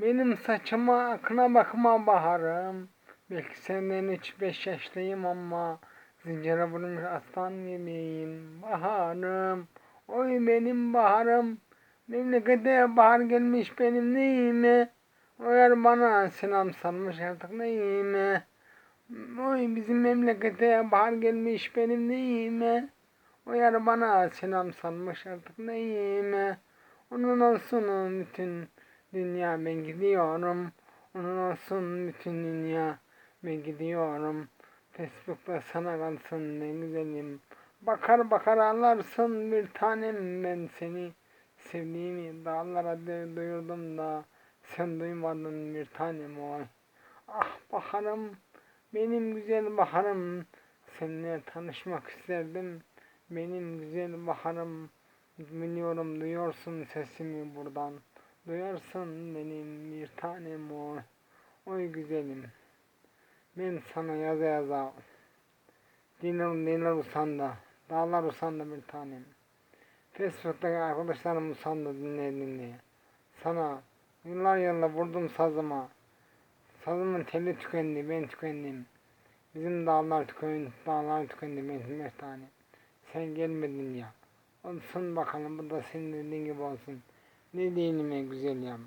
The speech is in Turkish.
Benim saçıma akına bakma baharım. Belki senden üç beş yaşlıyım ama zincire vurmuş aslan gibiyim. Baharım, oy benim baharım. Memlekete bahar gelmiş benim neyime. O yer bana selam sarmış artık neyime. Oy bizim memlekete bahar gelmiş benim neyime. O yer bana selam sarmış artık neyime. Onun olsun bütün dünya ben gidiyorum. Onun olsun bütün dünya ben gidiyorum. Facebook'ta sana kalsın ne güzelim. Bakar bakar anlarsın bir tanem ben seni. Sevdiğimi dağlara du- duyurdum da sen duymadın bir tanem oy. Ah baharım benim güzel baharım. Seninle tanışmak isterdim. Benim güzel baharım. Biliyorum duyuyorsun sesimi buradan. Duyarsın benim bir tanem oy. Oy güzelim. Ben sana yaza yaza. Dinler dinler usandı. Dağlar usandı bir tanem. Facebook'taki arkadaşlarım usandı dinleye dinleye. Sana yıllar yıllar vurdum sazıma. Sazımın teli tükendi, ben tükendim. Bizim dağlar tükendi, dağlar tükendi benim bir tane. Sen gelmedin ya. Olsun bakalım bu da senin dediğin gibi olsun. Ne diyeyim ya güzel ya.